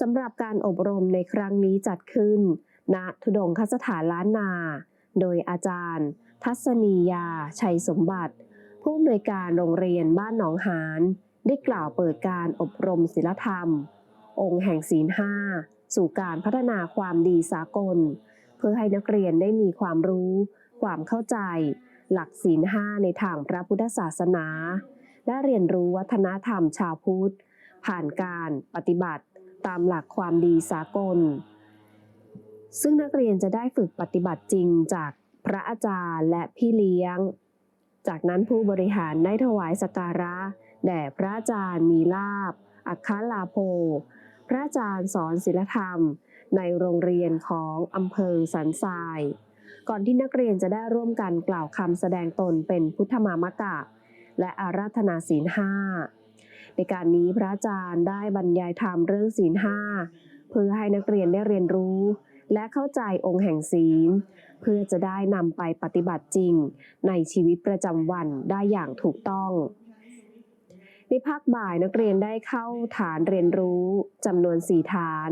สำหรับการอบรมในครั้งนี้จัดขึ้น ณทุดงคสถานล้านนา โดยอาจารย์ ทัศนียา ชัยสมบัติ ผู้อำนวยการโรงเรียนบ้านหนองหาน ได้กล่าวเปิดการอบรมศิลธรรม องค์แห่งศีลห้าสู่การพัฒนาความดีสากล เพื่อให้นักเรียนได้มีความรู้ ความเข้าใจ หลักศีลห้าในทางพระพุทธศาสนา และเรียนรู้วัฒนธรรมชาวพุทธ ผ่านการปฏิบัติ ตามหลักความดีสากล ซึ่งนักเรียนจะได้ฝึกปฏิบัติจริงจากพระอาจารย์และพี่เลี้ยง จากนั้นผู้บริหารได้ถวายสักการะแด่พระอาจารย์มีลาบ อัคคลาโพพระอาจารย์สอนศิลธรรม ในโรงเรียนของอำเภอสันทราย ก่อนที่นักเรียนจะได้ร่วมกันกล่าวคำแสดงตนเป็นพุทธมามกะ และอาราธนาศีลห้า ในการนี้พระอาจารย์ได้บรรยายธรรมเรื่องศีลห้าเพื่อให้นักเรียนได้เรียนรู้ และเข้าใจองค์แห่งศีล เพื่อจะได้นำไปปฏิบัติจริง ในชีวิตประจำวันได้อย่างถูกต้องในภาคบ่ายนักเรียนได้เข้าฐานเรียนรู้จำนวนสี่ฐาน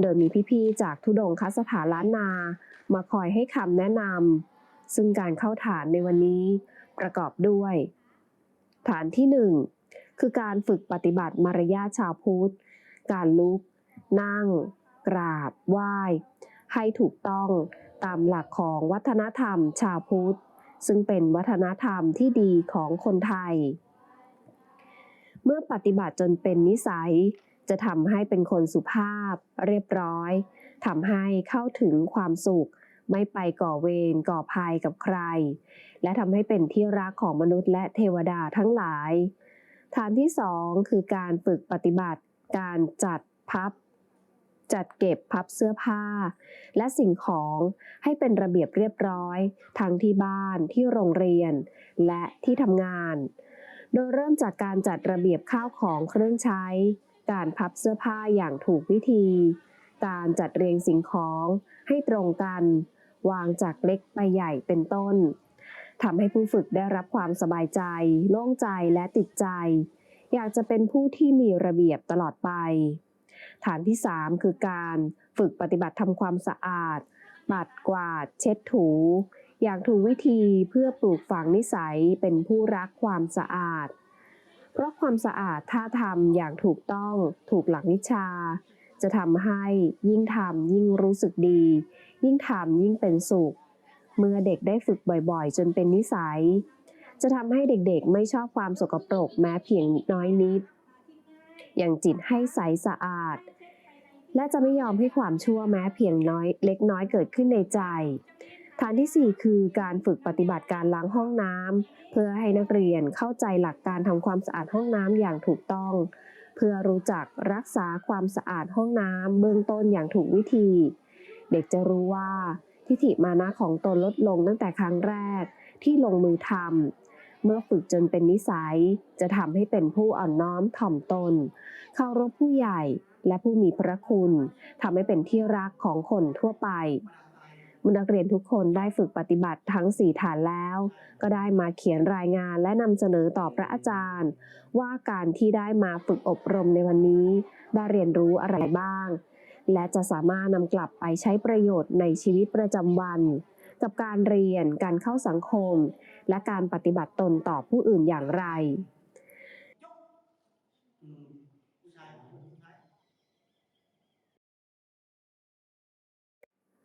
โดยมีพี่ๆจากทุดงคสถานล้านนา มาคอยให้คำแนะนำซึ่งการเข้าฐานในวันนี้ประกอบด้วย ฐานที่หนึ่ง คือการฝึกปฏิบัติมารยาทชาวพุทธ การลุก นั่ง กราบ ไหว้ ให้ถูกต้องตามหลักของวัฒนธรรมชาวพุทธ ซึ่งเป็นวัฒนธรรมที่ดีของคนไทย เมื่อปฏิบัติจนเป็นนิสัย จะทำให้เป็นคนสุภาพ เรียบร้อยทำให้เข้าถึงความสุขไม่ไปก่อเวรก่อภัยกับใคร และทำให้เป็นที่รักของมนุษย์และเทวดาทั้งหลาย ฐานที่สองคือการฝึกปฏิบัติ การจัดพับ จัดเก็บพับเสื้อผ้า และสิ่งของให้เป็นระเบียบเรียบร้อย ทั้งที่บ้านที่โรงเรียน และที่ทำงาน โดยเริ่มจากการจัดระเบียบข้าวของเครื่องใช้ การพับเสื้อผ้าอย่างถูกวิธี การจัดเรียงสิ่งของให้ตรงกัน วางจากเล็กไปใหญ่เป็นต้น ทำให้ผู้ฝึกได้รับความสบายใจ โล่งใจและติดใจ อยากจะเป็นผู้ที่มีระเบียบตลอดไป ฐานที่ 3 คือการฝึกปฏิบัติทำความสะอาดปัดกวาด เช็ดถู อย่างถูกวิธีเพื่อปลูกฝังนิสัยเป็นผู้รักความสะอาด เพราะความสะอาดถ้าทำอย่างถูกต้องถูกหลักวิชา จะทำให้ยิ่งทำยิ่งรู้สึกดี ยิ่งทำยิ่งเป็นสุข เมื่อเด็กได้ฝึกบ่อยๆ จนเป็นนิสัย จะทำให้เด็กๆ ไม่ชอบความสกปรกแม้เพียงน้อยนิด อย่างจิตให้ใสสะอาด และจะไม่ยอมให้ความชั่วแม้เพียงน้อยเล็กน้อยเกิดขึ้นในใจ ฐานที่ 4 คือการฝึกปฏิบัติการล้างห้องน้ำเพื่อให้นักเรียนเข้าใจหลักการทำความสะอาดห้องน้ำอย่างถูกต้อง เพื่อรู้จักรักษาความสะอาดห้องน้ำเบื้องต้นอย่างถูกวิธี เด็กจะรู้ว่า ทิฏฐิมานะของตนลดลงตั้งแต่ครั้งแรกที่ลงมือทำเมื่อฝึกจนเป็นนิสัย จะทำให้เป็นผู้อ่อนน้อมถ่อมตน เคารพผู้ใหญ่และผู้มีพระคุณทำให้เป็นที่รักของคนทั่วไปนักเรียนทุกคนได้ฝึกปฏิบัติทั้ง 4 ฐานแล้ว ก็ได้มาเขียนรายงานและนำเสนอต่อพระอาจารย์ ว่าการที่ได้มาฝึกอบรมในวันนี้ ได้เรียนรู้อะไรบ้าง และจะสามารถนำกลับไปใช้ประโยชน์ในชีวิตประจำวัน กับการเรียน การเข้าสังคม และการปฏิบัติตนต่อผู้อื่นอย่างไร